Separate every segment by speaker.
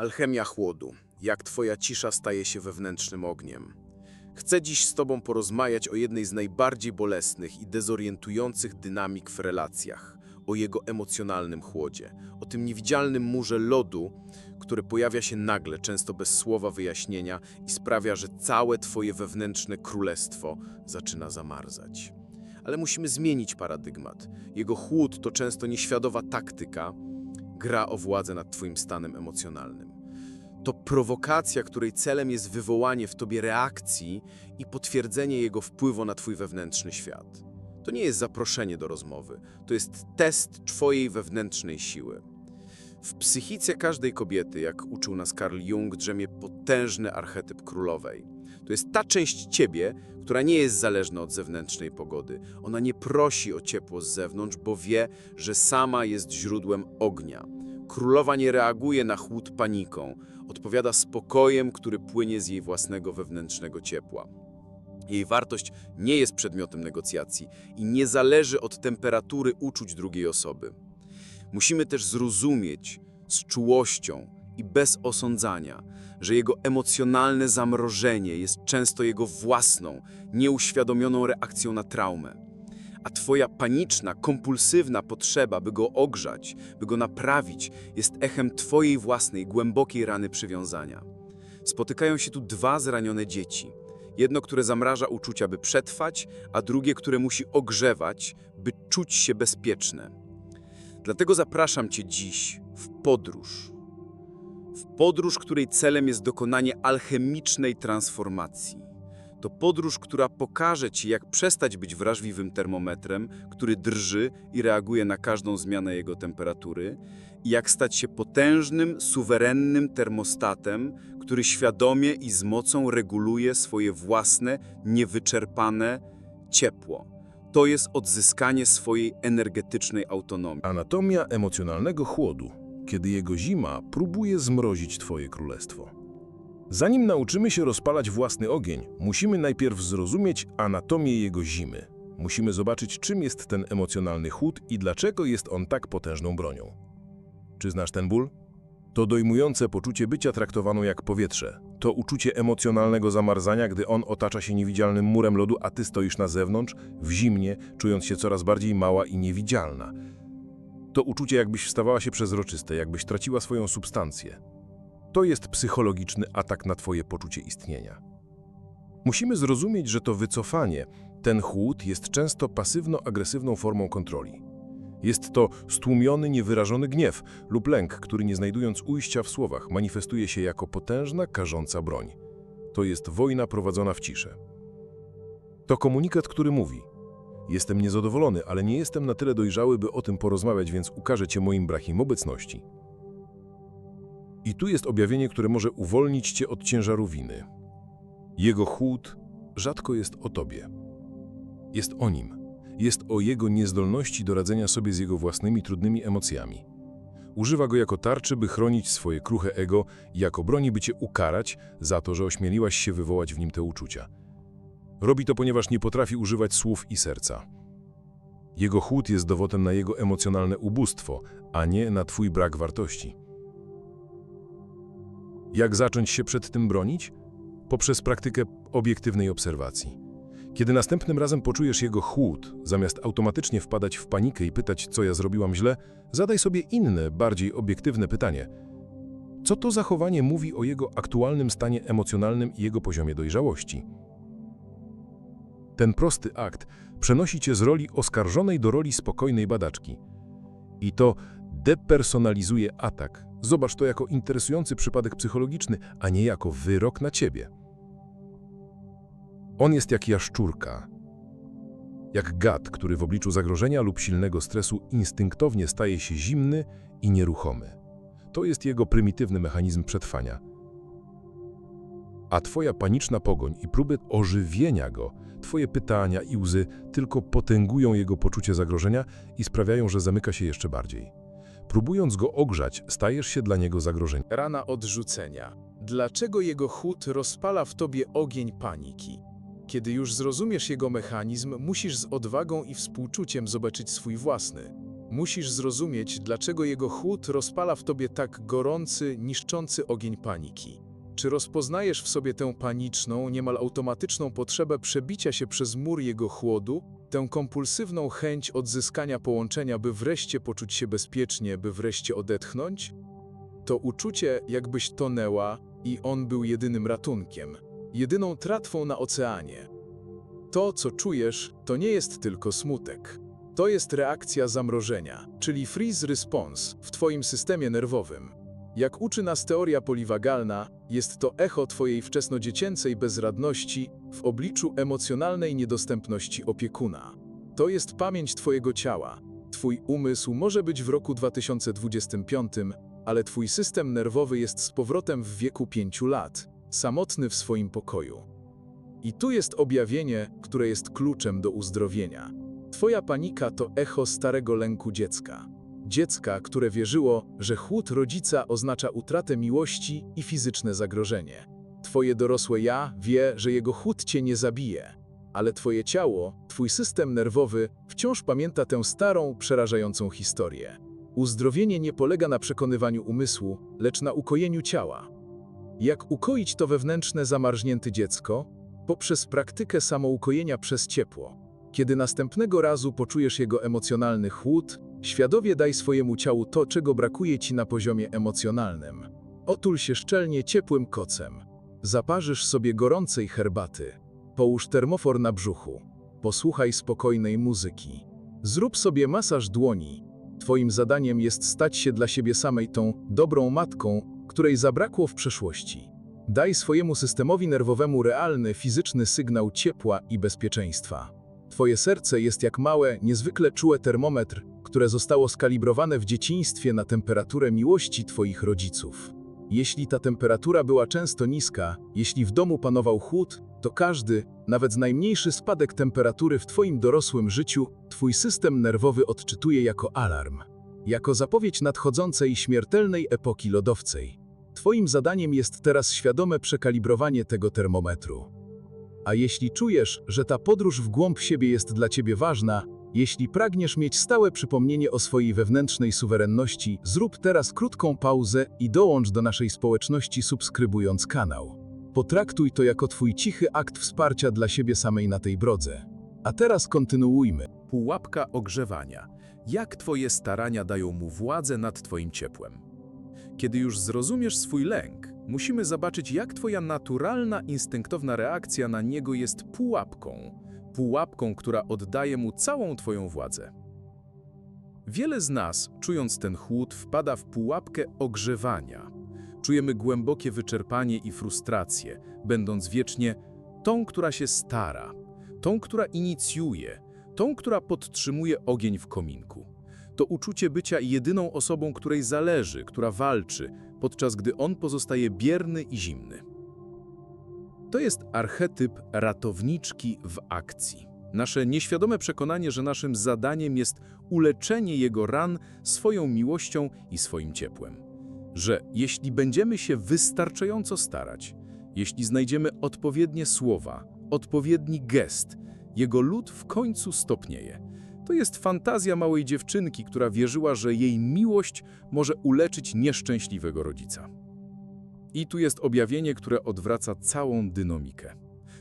Speaker 1: Alchemia chłodu. Jak twoja cisza staje się wewnętrznym ogniem. Chcę dziś z tobą porozmawiać o jednej z najbardziej bolesnych i dezorientujących dynamik w relacjach. O jego emocjonalnym chłodzie. O tym niewidzialnym murze lodu, który pojawia się nagle, często bez słowa wyjaśnienia i sprawia, że całe twoje wewnętrzne królestwo zaczyna zamarzać. Ale musimy zmienić paradygmat. Jego chłód to często nieświadoma taktyka, gra o władzę nad twoim stanem emocjonalnym. To prowokacja, której celem jest wywołanie w tobie reakcji i potwierdzenie jego wpływu na twój wewnętrzny świat. To nie jest zaproszenie do rozmowy, to jest test twojej wewnętrznej siły. W psychice każdej kobiety, jak uczył nas Carl Jung, drzemie potężny archetyp królowej. To jest ta część ciebie, która nie jest zależna od zewnętrznej pogody. Ona nie prosi o ciepło z zewnątrz, bo wie, że sama jest źródłem ognia. Królowa nie reaguje na chłód paniką, odpowiada spokojem, który płynie z jej własnego wewnętrznego ciepła. Jej wartość nie jest przedmiotem negocjacji i nie zależy od temperatury uczuć drugiej osoby. Musimy też zrozumieć z czułością i bez osądzania, że jego emocjonalne zamrożenie jest często jego własną, nieuświadomioną reakcją na traumę. A twoja paniczna, kompulsywna potrzeba, by go ogrzać, by go naprawić, jest echem twojej własnej, głębokiej rany przywiązania. Spotykają się tu dwa zranione dzieci. Jedno, które zamraża uczucia, by przetrwać, a drugie, które musi ogrzewać, by czuć się bezpieczne. Dlatego zapraszam Cię dziś w podróż. W podróż, której celem jest dokonanie alchemicznej transformacji. To podróż, która pokaże Ci, jak przestać być wrażliwym termometrem, który drży i reaguje na każdą zmianę jego temperatury, i jak stać się potężnym, suwerennym termostatem, który świadomie i z mocą reguluje swoje własne, niewyczerpane ciepło. To jest odzyskanie swojej energetycznej autonomii.
Speaker 2: Anatomia emocjonalnego chłodu, kiedy jego zima próbuje zmrozić twoje królestwo. Zanim nauczymy się rozpalać własny ogień, musimy najpierw zrozumieć anatomię jego zimy. Musimy zobaczyć, czym jest ten emocjonalny chłód i dlaczego jest on tak potężną bronią. Czy znasz ten ból? To dojmujące poczucie bycia traktowaną jak powietrze. To uczucie emocjonalnego zamarzania, gdy on otacza się niewidzialnym murem lodu, a ty stoisz na zewnątrz, w zimnie, czując się coraz bardziej mała i niewidzialna. To uczucie, jakbyś wstawała się przezroczyste, jakbyś traciła swoją substancję. To jest psychologiczny atak na twoje poczucie istnienia. Musimy zrozumieć, że to wycofanie, ten chłód jest często pasywno-agresywną formą kontroli. Jest to stłumiony, niewyrażony gniew lub lęk, który nie znajdując ujścia w słowach, manifestuje się jako potężna, karząca broń. To jest wojna prowadzona w ciszy. To komunikat, który mówi: Jestem niezadowolony, ale nie jestem na tyle dojrzały, by o tym porozmawiać, więc ukażę cię moim brakiem obecności. I tu jest objawienie, które może uwolnić cię od ciężaru winy. Jego chłód rzadko jest o tobie. Jest o nim. Jest o jego niezdolności do radzenia sobie z jego własnymi trudnymi emocjami. Używa go jako tarczy, by chronić swoje kruche ego jako broni, by cię ukarać za to, że ośmieliłaś się wywołać w nim te uczucia. Robi to, ponieważ nie potrafi używać słów i serca. Jego chłód jest dowodem na jego emocjonalne ubóstwo, a nie na twój brak wartości. Jak zacząć się przed tym bronić? Poprzez praktykę obiektywnej obserwacji. Kiedy następnym razem poczujesz jego chłód, zamiast automatycznie wpadać w panikę i pytać, co ja zrobiłam źle, zadaj sobie inne, bardziej obiektywne pytanie. Co to zachowanie mówi o jego aktualnym stanie emocjonalnym i jego poziomie dojrzałości? Ten prosty akt przenosi cię z roli oskarżonej do roli spokojnej badaczki. I to depersonalizuje atak. Zobacz to jako interesujący przypadek psychologiczny, a nie jako wyrok na ciebie. On jest jak jaszczurka, jak gad, który w obliczu zagrożenia lub silnego stresu instynktownie staje się zimny i nieruchomy. To jest jego prymitywny mechanizm przetrwania. A twoja paniczna pogoń i próby ożywienia go, twoje pytania i łzy tylko potęgują jego poczucie zagrożenia i sprawiają, że zamyka się jeszcze bardziej. Próbując go ogrzać, stajesz się dla niego zagrożeniem.
Speaker 3: Rana odrzucenia. Dlaczego jego chód rozpala w tobie ogień paniki? Kiedy już zrozumiesz jego mechanizm, musisz z odwagą i współczuciem zobaczyć swój własny. Musisz zrozumieć, dlaczego jego chłód rozpala w tobie tak gorący, niszczący ogień paniki. Czy rozpoznajesz w sobie tę paniczną, niemal automatyczną potrzebę przebicia się przez mur jego chłodu, tę kompulsywną chęć odzyskania połączenia, by wreszcie poczuć się bezpiecznie, by wreszcie odetchnąć? To uczucie, jakbyś tonęła i on był jedynym ratunkiem, jedyną tratwą na oceanie. To, co czujesz, to nie jest tylko smutek. To jest reakcja zamrożenia, czyli freeze response w Twoim systemie nerwowym. Jak uczy nas teoria poliwagalna, jest to echo Twojej wczesnodziecięcej bezradności w obliczu emocjonalnej niedostępności opiekuna. To jest pamięć Twojego ciała. Twój umysł może być w roku 2025, ale Twój system nerwowy jest z powrotem w wieku 5 lat, samotny w swoim pokoju. I tu jest objawienie, które jest kluczem do uzdrowienia. Twoja panika to echo starego lęku dziecka. Dziecka, które wierzyło, że chłód rodzica oznacza utratę miłości i fizyczne zagrożenie. Twoje dorosłe ja wie, że jego chłód cię nie zabije, ale twoje ciało, twój system nerwowy wciąż pamięta tę starą, przerażającą historię. Uzdrowienie nie polega na przekonywaniu umysłu, lecz na ukojeniu ciała. Jak ukoić to wewnętrzne zamarznięte dziecko? Poprzez praktykę samoukojenia przez ciepło. Kiedy następnego razu poczujesz jego emocjonalny chłód, świadomie daj swojemu ciału to, czego brakuje ci na poziomie emocjonalnym. Otul się szczelnie ciepłym kocem. Zaparzysz sobie gorącej herbaty. Połóż termofor na brzuchu. Posłuchaj spokojnej muzyki. Zrób sobie masaż dłoni. Twoim zadaniem jest stać się dla siebie samej tą dobrą matką, której zabrakło w przeszłości. Daj swojemu systemowi nerwowemu realny, fizyczny sygnał ciepła i bezpieczeństwa. Twoje serce jest jak małe, niezwykle czułe termometr, które zostało skalibrowane w dzieciństwie na temperaturę miłości Twoich rodziców. Jeśli ta temperatura była często niska, jeśli w domu panował chłód, to każdy, nawet najmniejszy spadek temperatury w Twoim dorosłym życiu, Twój system nerwowy odczytuje jako alarm, jako zapowiedź nadchodzącej śmiertelnej epoki lodowcej. Twoim zadaniem jest teraz świadome przekalibrowanie tego termometru. A jeśli czujesz, że ta podróż w głąb siebie jest dla ciebie ważna, jeśli pragniesz mieć stałe przypomnienie o swojej wewnętrznej suwerenności, zrób teraz krótką pauzę i dołącz do naszej społeczności subskrybując kanał. Potraktuj to jako twój cichy akt wsparcia dla siebie samej na tej drodze. A teraz kontynuujmy.
Speaker 1: Pułapka ogrzewania. Jak twoje starania dają mu władzę nad twoim ciepłem? Kiedy już zrozumiesz swój lęk, musimy zobaczyć, jak twoja naturalna, instynktowna reakcja na niego jest pułapką. Pułapką, która oddaje mu całą twoją władzę. Wiele z nas, czując ten chłód, wpada w pułapkę ogrzewania. Czujemy głębokie wyczerpanie i frustrację, będąc wiecznie tą, która się stara, tą, która inicjuje, tą, która podtrzymuje ogień w kominku. To uczucie bycia jedyną osobą, której zależy, która walczy, podczas gdy on pozostaje bierny i zimny. To jest archetyp ratowniczki w akcji. Nasze nieświadome przekonanie, że naszym zadaniem jest uleczenie jego ran swoją miłością i swoim ciepłem. Że jeśli będziemy się wystarczająco starać, jeśli znajdziemy odpowiednie słowa, odpowiedni gest, jego lód w końcu stopnieje. To jest fantazja małej dziewczynki, która wierzyła, że jej miłość może uleczyć nieszczęśliwego rodzica. I tu jest objawienie, które odwraca całą dynamikę.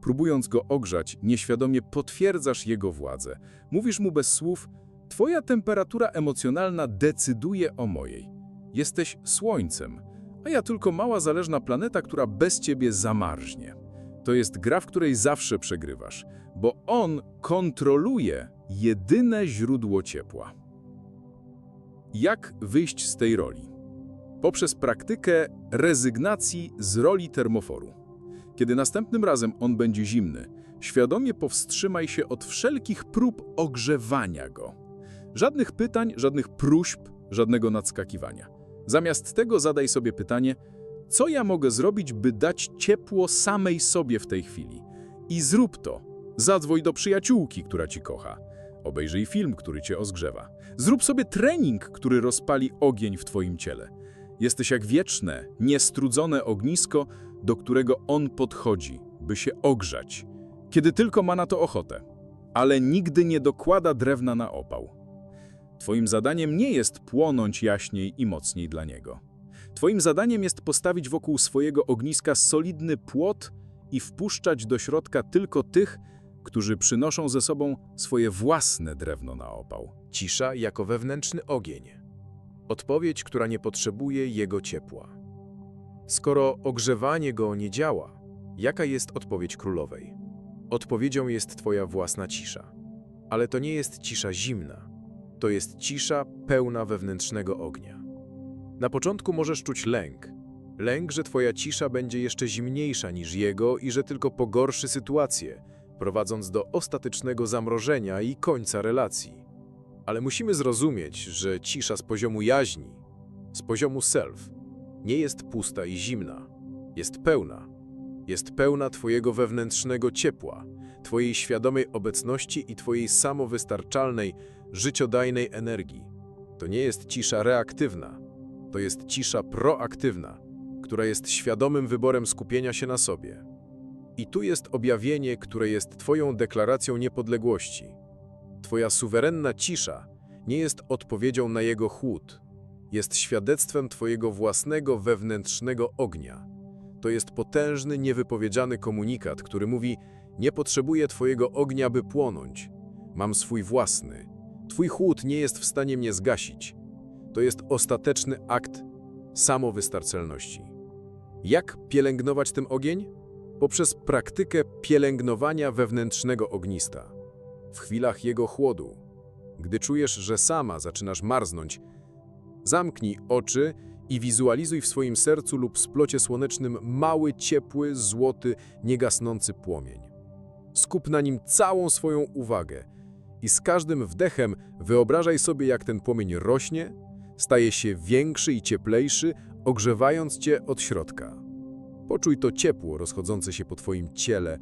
Speaker 1: Próbując go ogrzać, nieświadomie potwierdzasz jego władzę. Mówisz mu bez słów: Twoja temperatura emocjonalna decyduje o mojej. Jesteś słońcem, a ja tylko mała zależna planeta, która bez ciebie zamarznie. To jest gra, w której zawsze przegrywasz, bo on kontroluje jedyne źródło ciepła. Jak wyjść z tej roli? Poprzez praktykę rezygnacji z roli termoforu. Kiedy następnym razem on będzie zimny, świadomie powstrzymaj się od wszelkich prób ogrzewania go. Żadnych pytań, żadnych próśb, żadnego nadskakiwania. Zamiast tego zadaj sobie pytanie, co ja mogę zrobić, by dać ciepło samej sobie w tej chwili? I zrób to. Zadzwoń do przyjaciółki, która ci kocha. Obejrzyj film, który cię ozgrzewa. Zrób sobie trening, który rozpali ogień w twoim ciele. Jesteś jak wieczne, niestrudzone ognisko, do którego on podchodzi, by się ogrzać, kiedy tylko ma na to ochotę, ale nigdy nie dokłada drewna na opał.
Speaker 4: Twoim zadaniem nie jest płonąć jaśniej i mocniej dla niego. Twoim zadaniem jest postawić wokół swojego ogniska solidny płot i wpuszczać do środka tylko tych, którzy przynoszą ze sobą swoje własne drewno na opał.
Speaker 1: Cisza jako wewnętrzny ogień. Odpowiedź, która nie potrzebuje jego ciepła. Skoro ogrzewanie go nie działa, jaka jest odpowiedź królowej? Odpowiedzią jest twoja własna cisza. Ale to nie jest cisza zimna. To jest cisza pełna wewnętrznego ognia. Na początku możesz czuć lęk. Lęk, że twoja cisza będzie jeszcze zimniejsza niż jego i że tylko pogorszy sytuację, prowadząc do ostatecznego zamrożenia i końca relacji. Ale musimy zrozumieć, że cisza z poziomu jaźni, z poziomu self, nie jest pusta i zimna. Jest pełna. Jest pełna Twojego wewnętrznego ciepła, Twojej świadomej obecności i Twojej samowystarczalnej, życiodajnej energii. To nie jest cisza reaktywna, to jest cisza proaktywna, która jest świadomym wyborem skupienia się na sobie. I tu jest objawienie, które jest Twoją deklaracją niepodległości. Twoja suwerenna cisza nie jest odpowiedzią na jego chłód, jest świadectwem Twojego własnego wewnętrznego ognia. To jest potężny, niewypowiedziany komunikat, który mówi: Nie potrzebuję Twojego ognia, by płonąć. Mam swój własny. Twój chłód nie jest w stanie mnie zgasić. To jest ostateczny akt samowystarczalności. Jak pielęgnować ten ogień? Poprzez praktykę pielęgnowania wewnętrznego ognista. W chwilach jego chłodu, gdy czujesz, że sama zaczynasz marznąć, zamknij oczy i wizualizuj w swoim sercu lub splocie słonecznym mały, ciepły, złoty, niegasnący płomień. Skup na nim całą swoją uwagę i z każdym wdechem wyobrażaj sobie, jak ten płomień rośnie, staje się większy i cieplejszy, ogrzewając cię od środka. Poczuj to ciepło rozchodzące się po twoim ciele,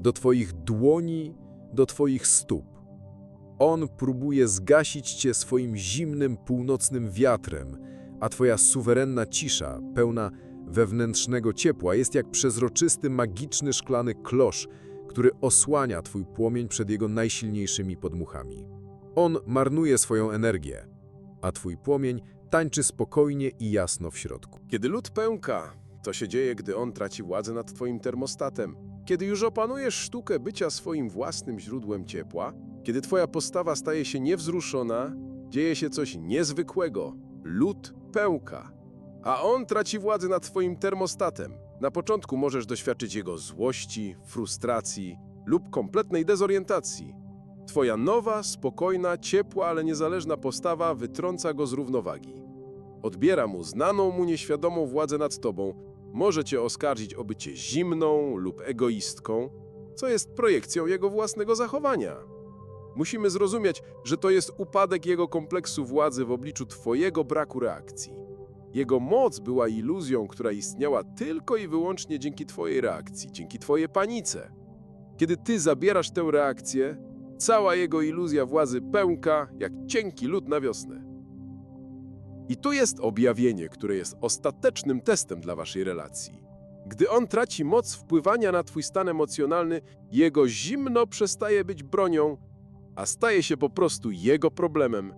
Speaker 1: do twoich dłoni, do twoich stóp. On próbuje zgasić cię swoim zimnym, północnym wiatrem, a twoja suwerenna cisza, pełna wewnętrznego ciepła, jest jak przezroczysty, magiczny szklany klosz, który osłania twój płomień przed jego najsilniejszymi podmuchami. On marnuje swoją energię, a twój płomień tańczy spokojnie i jasno w środku.
Speaker 5: Kiedy lód pęka, to się dzieje, gdy on traci władzę nad twoim termostatem. Kiedy już opanujesz sztukę bycia swoim własnym źródłem ciepła, kiedy twoja postawa staje się niewzruszona, dzieje się coś niezwykłego. Lód pęka, a on traci władzę nad twoim termostatem. Na początku możesz doświadczyć jego złości, frustracji lub kompletnej dezorientacji. Twoja nowa, spokojna, ciepła, ale niezależna postawa wytrąca go z równowagi. Odbiera mu znaną mu nieświadomą władzę nad tobą, może cię oskarżyć o bycie zimną lub egoistką, co jest projekcją jego własnego zachowania. Musimy zrozumieć, że to jest upadek jego kompleksu władzy w obliczu twojego braku reakcji. Jego moc była iluzją, która istniała tylko i wyłącznie dzięki twojej reakcji, dzięki twojej panice. Kiedy ty zabierasz tę reakcję, cała jego iluzja władzy pęka jak cienki lód na wiosnę. I tu jest objawienie, które jest ostatecznym testem dla waszej relacji. Gdy on traci moc wpływania na twój stan emocjonalny, jego zimno przestaje być bronią, a staje się po prostu jego problemem.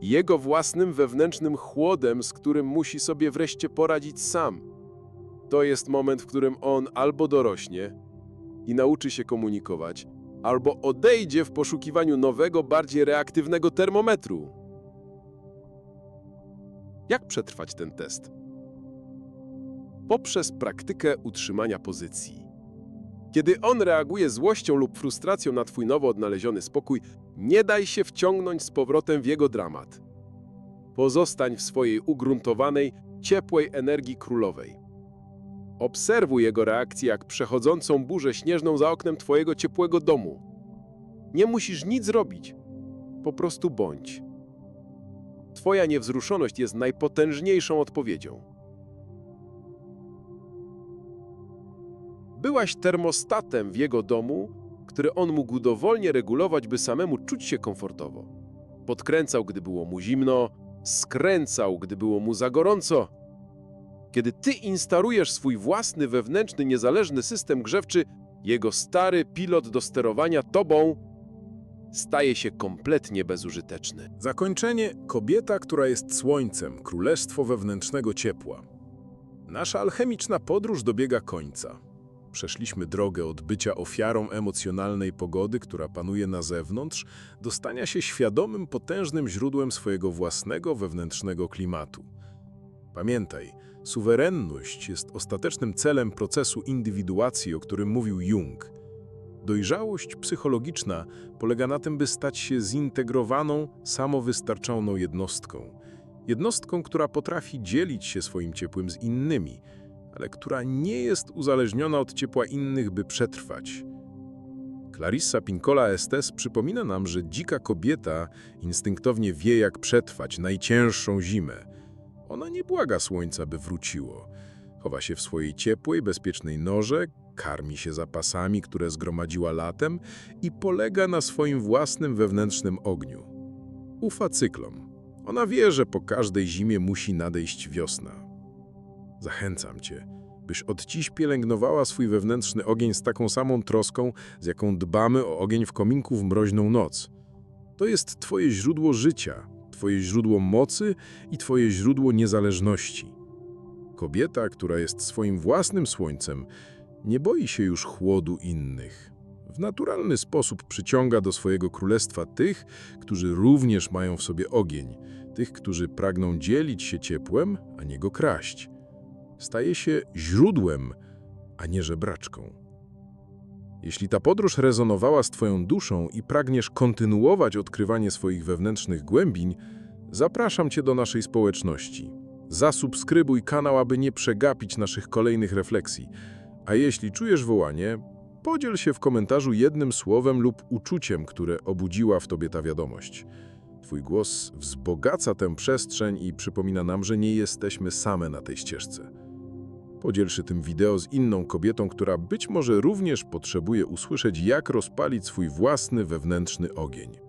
Speaker 5: Jego własnym wewnętrznym chłodem, z którym musi sobie wreszcie poradzić sam. To jest moment, w którym on albo dorośnie i nauczy się komunikować, albo odejdzie w poszukiwaniu nowego, bardziej reaktywnego termometru. Jak przetrwać ten test? Poprzez praktykę utrzymania pozycji. Kiedy on reaguje złością lub frustracją na twój nowo odnaleziony spokój, nie daj się wciągnąć z powrotem w jego dramat. Pozostań w swojej ugruntowanej, ciepłej energii królowej. Obserwuj jego reakcję jak przechodzącą burzę śnieżną za oknem twojego ciepłego domu. Nie musisz nic robić. Po prostu bądź. Twoja niewzruszoność jest najpotężniejszą odpowiedzią. Byłaś termostatem w jego domu, który on mógł dowolnie regulować, by samemu czuć się komfortowo. Podkręcał, gdy było mu zimno, skręcał, gdy było mu za gorąco. Kiedy ty instalujesz swój własny wewnętrzny, niezależny system grzewczy, jego stary pilot do sterowania tobą staje się kompletnie bezużyteczny.
Speaker 1: Zakończenie kobieta, która jest słońcem, królestwo wewnętrznego ciepła. Nasza alchemiczna podróż dobiega końca. Przeszliśmy drogę od bycia ofiarą emocjonalnej pogody, która panuje na zewnątrz, do stania się świadomym, potężnym źródłem swojego własnego wewnętrznego klimatu. Pamiętaj, suwerenność jest ostatecznym celem procesu indywiduacji, o którym mówił Jung. Dojrzałość psychologiczna polega na tym, by stać się zintegrowaną, samowystarczalną jednostką. Jednostką, która potrafi dzielić się swoim ciepłem z innymi, ale która nie jest uzależniona od ciepła innych, by przetrwać. Clarissa Pincola Estes przypomina nam, że dzika kobieta instynktownie wie, jak przetrwać najcięższą zimę. Ona nie błaga słońca, by wróciło. Chowa się w swojej ciepłej, bezpiecznej norze, karmi się zapasami, które zgromadziła latem i polega na swoim własnym wewnętrznym ogniu. Ufa cyklom. Ona wie, że po każdej zimie musi nadejść wiosna. Zachęcam cię, byś od dziś pielęgnowała swój wewnętrzny ogień z taką samą troską, z jaką dbamy o ogień w kominku w mroźną noc. To jest twoje źródło życia, twoje źródło mocy i twoje źródło niezależności. Kobieta, która jest swoim własnym słońcem, nie boi się już chłodu innych. W naturalny sposób przyciąga do swojego królestwa tych, którzy również mają w sobie ogień, tych, którzy pragną dzielić się ciepłem, a nie go kraść. Staje się źródłem, a nie żebraczką. Jeśli ta podróż rezonowała z Twoją duszą i pragniesz kontynuować odkrywanie swoich wewnętrznych głębiń, zapraszam Cię do naszej społeczności. Zasubskrybuj kanał, aby nie przegapić naszych kolejnych refleksji. A jeśli czujesz wołanie, podziel się w komentarzu jednym słowem lub uczuciem, które obudziła w tobie ta wiadomość. Twój głos wzbogaca tę przestrzeń i przypomina nam, że nie jesteśmy same na tej ścieżce. Podziel się tym wideo z inną kobietą, która być może również potrzebuje usłyszeć, jak rozpalić swój własny wewnętrzny ogień.